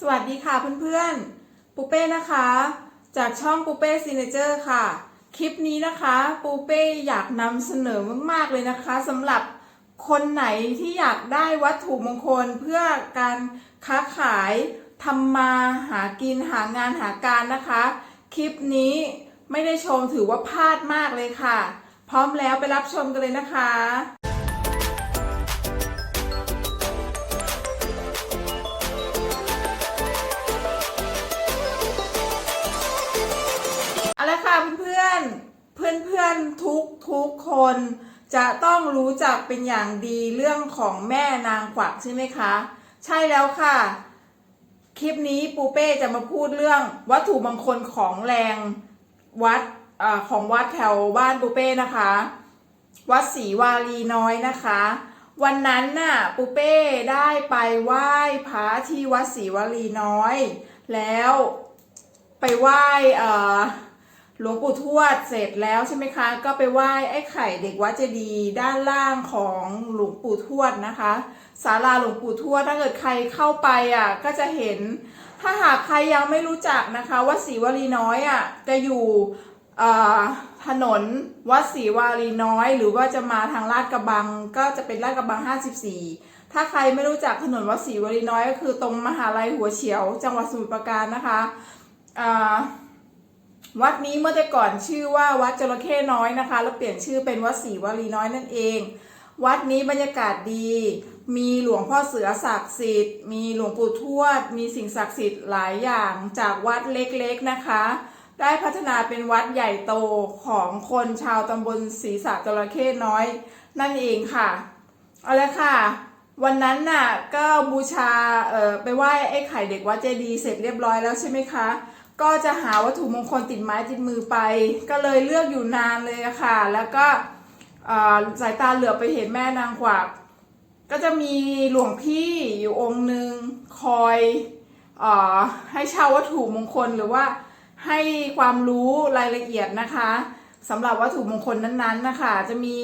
สวัสดีค่ะเพื่อนๆ ปูเป้นะคะ จากช่องปูเป้ซีเนเจอร์ค่ะ คลิปนี้นะคะปูเป้อยากนำเสนอมากๆเลยนะคะสำหรับคนไหนที่อยากได้วัตถุมงคลเพื่อการค้าขายทำมาหากินหางานหาการนะคะ คลิปนี้ไม่ได้ชมถือว่าพลาดมากเลยค่ะ พร้อมแล้วไปรับชมกันเลยนะคะ เอาละค่ะเพื่อนเพื่อนทุกทุกคนจะต้องรู้จักเป็นอย่างดีเรื่องของแม่นางกวักใช่ไหมคะ ใช่แล้วค่ะ คลิปนี้ปูเป้จะมาพูดเรื่องวัตถุมงคลของแรงวัดอของวัดแถวบ้านปูเป้นะคะ วัดศรีวารีน้อยนะคะ วันนั้นน่ะปูเป้ได้ไปไหว้พระที่วัดศรีวารีน้อย แล้วไปไหว้เออ หลวงปู่ทวดเสร็จแล้วใช่ไหมคะ ก็ไปไหว้ไอ้ไข่เด็กวัดเจดีด้านล่างของหลวงปู่ทวดนะคะศาลาหลวงปู่ทวดถ้าเกิดใครเข้าไปอะก็จะเห็น ถ้าหากใครยังไม่รู้จักนะคะวัดศรีวารีน้อยอะจะอยู่ถนนวัดศรีวารีน้อย หรือว่าจะมาทางลาดกระบังก็จะเป็นลาดกระบัง 54 ถ้าใครไม่รู้จักถนนวัดศรีวารีน้อยก็คือตรงมหาลัยหัวเฉียว จังหวัดสมุทรปราการนะคะอ่า วัดนี้เมื่อแต่ก่อนชื่อว่าวัดจระเข้น้อยนะคะ แล้วเปลี่ยนชื่อเป็นวัดศรีวารีน้อยนั่นเอง วัดนี้บรรยากาศดี มีหลวงพ่อเสือศักดิ์สิทธิ์ มีหลวงปู่ทวด มีสิ่งศักดิ์สิทธิ์หลายอย่างจากวัดเล็กๆนะคะ ได้พัฒนาเป็นวัดใหญ่โตของคนชาวตำบลศรีสะจระเข้น้อย นั่นเองค่ะ เอาละค่ะวันนั้นน่ะก็บูชาเอ่อไปไหว้ไอ้ไข่เด็กวัดเจดีย์เสร็จเรียบร้อยแล้วใช่ไหมคะ ก็จะหาวัตถุมงคลติดไม้ติดมือไป ก็เลยเลือกอยู่นานเลยค่ะ แล้วก็สายตาเหลือไปเห็นแม่นางกวักก็จะมีหลวงพี่อยู่องค์หนึ่งคอยอให้เช่าวัตถุมงคลหรือว่าให้ความรู้รายละเอียดนะคะสำหรับวัตถุมงคลนั้นๆนะคะ จะมี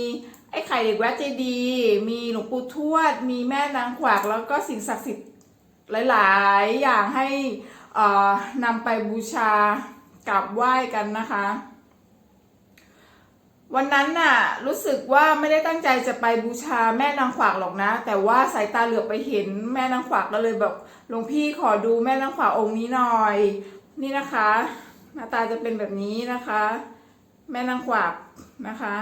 ไอ้ไข่เด็กแวดเจดี มีหลวงปู่ทวด มีแม่นางขวาก แล้วก็สิ่งศักดิ์สิทธิ์หลาย ๆ อย่างให้ นำไปบูชากราบไหว้กันนะคะ วันนั้นน่ะรู้สึกว่าไม่ได้ตั้งใจจะไปบูชาแม่นางขวากหรอกนะ แต่ว่าสายตาเหลือบไปเห็นแม่นางขวากก็เลยแบบหลวงพี่ขอดูแม่นางขวากองค์นี้หน่อย นี่นะคะหน้าตาจะเป็นแบบนี้นะคะ แม่นางขวากนะคะ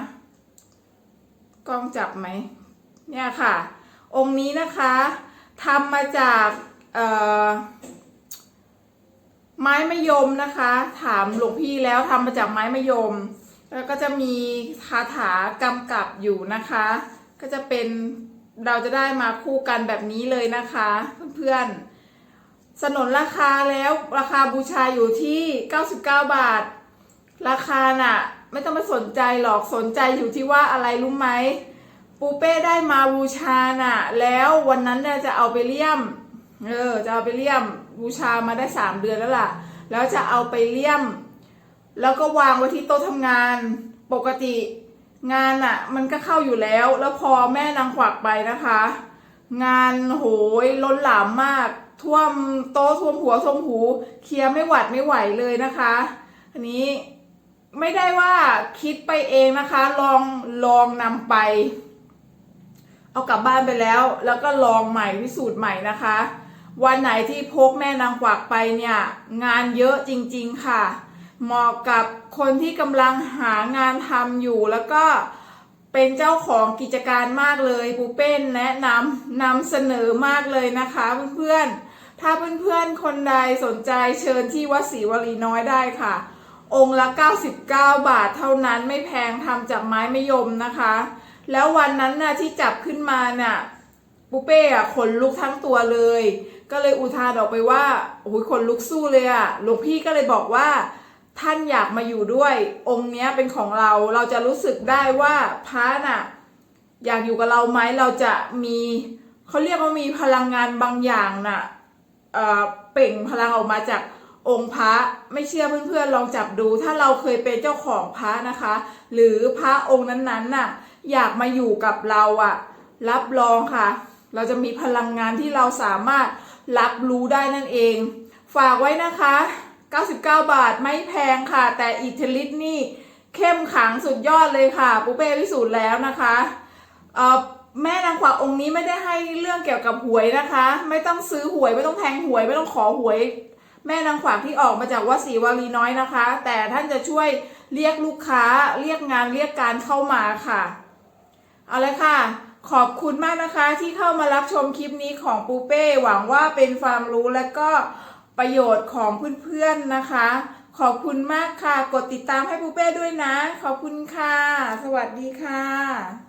กล้องจับไหมเนี่ยค่ะ องค์นี้นะคะทำมาจากเอ่อ ไม้มะยมนะคะ ถามหลวงพี่แล้วทำมาจากไม้มะยม แล้วก็จะมีคาถากำกับอยู่นะคะ ก็จะเป็นเราจะได้มาคู่กันแบบนี้เลยนะคะ เพื่อนๆสนนราคาแล้วราคาบูชาอยู่ที่ 99 บาท ราคาน่ะ ไม่ต้องไปสนใจหรอกสนใจอยู่ที่ว่าอะไรรู้ไหมปูเป้ได้มาบูชาน่ะ แล้ววันนั้นน่จะเอาไปเลี่ยม เออ จะเอาไปเลี่ยม บูชามาได้สามเดือนแล้วล่ะ แล้วจะเอาไปเลี่ยม แล้วก็วางไว้ที่โต๊ะทำงานปกติงานอะ่ะ มันก็เข้าอยู่แล้ว แล้วพอแม่นางขวักไปนะคะ งานโหยล้นหลามมาก ท่วมโต๊ะท่วมหัวท่วมหู เคลียร์ไม่หวัดไม่ไหวเลยนะคะ อันนี้ไม่ได้ว่าคิดไปเองนะคะ ลองลองนำไป เอากลับบ้านไปแล้ว แล้วก็ลองใหม่พิสูจน์ใหม่นะคะ วันไหนที่พกแม่นางกวักไปเนี่ย งานเยอะจริง ๆ ค่ะ เหมาะกับคนที่กำลังหางานทำอยู่แล้วก็เป็นเจ้าของกิจการมากเลยปูเป้นแนะนำนำเสนอมากเลยนะคะเพื่อนๆ ถ้าเพื่อนๆ คนใดสนใจเชิญที่วัดศรีวลีน้อยได้ค่ะ องค์ละ 99 บาทเท่านั้นไม่แพงทำจากไม้มะยมนะคะ แล้ววันนั้นน่ะที่จับขึ้นมาน่ะปูเป้อะขนลุกทั้งตัวเลย ก็เลยอุทานออกไปว่าโอ้ยขนลุกสู้เลยอะหลวงพี่ก็เลยบอกว่า ท่านอยากมาอยู่ด้วย องค์เนี้ยเป็นของเราเราจะรู้สึกได้ว่าพระน่ะ อยากอยู่กับเราไหมเราจะมีเขาเรียกว่ามีพลังงานบางอย่างน่ะเอ่อเปล่งพลังออกมาจากองค์พระไม่เชื่อเพื่อนๆลองจับดู ถ้าเราเคยเป็นเจ้าของพระนะคะ หรือพระองค์นั้นๆน่ะ อยากมาอยู่กับเราอะรับรองค่ะ เราจะมีพลังงานที่เราสามารถ รับรู้ได้นั่นเอง ฝากไว้นะคะ 99 บาทไม่แพงค่ะ แต่อิทธิฤทธิ์นี่เข้มขังสุดยอดเลยค่ะปูเป้พิสูจน์แล้วนะคะเอ่อแม่นางกวักองค์นี้ไม่ได้ให้เรื่องเกี่ยวกับหวยนะคะ ไม่ต้องซื้อหวยไม่ต้องแทงหวยไม่ต้องขอหวย แม่นางขวากที่ออกมาจากวัดศรีวารีน้อยนะคะ แต่ท่านจะช่วยเรียกลูกค้าเรียกงานเรียกการเข้ามาค่ะ เอาเลยค่ะ ขอบคุณมากนะคะที่เข้ามารับชมคลิปนี้ของปูเป้ หวังว่าเป็นความรู้และก็ประโยชน์ของเพื่อนๆนะคะ ขอบคุณมากค่ะ กดติดตามให้ปูเป้ด้วยนะ ขอบคุณค่ะ สวัสดีค่ะ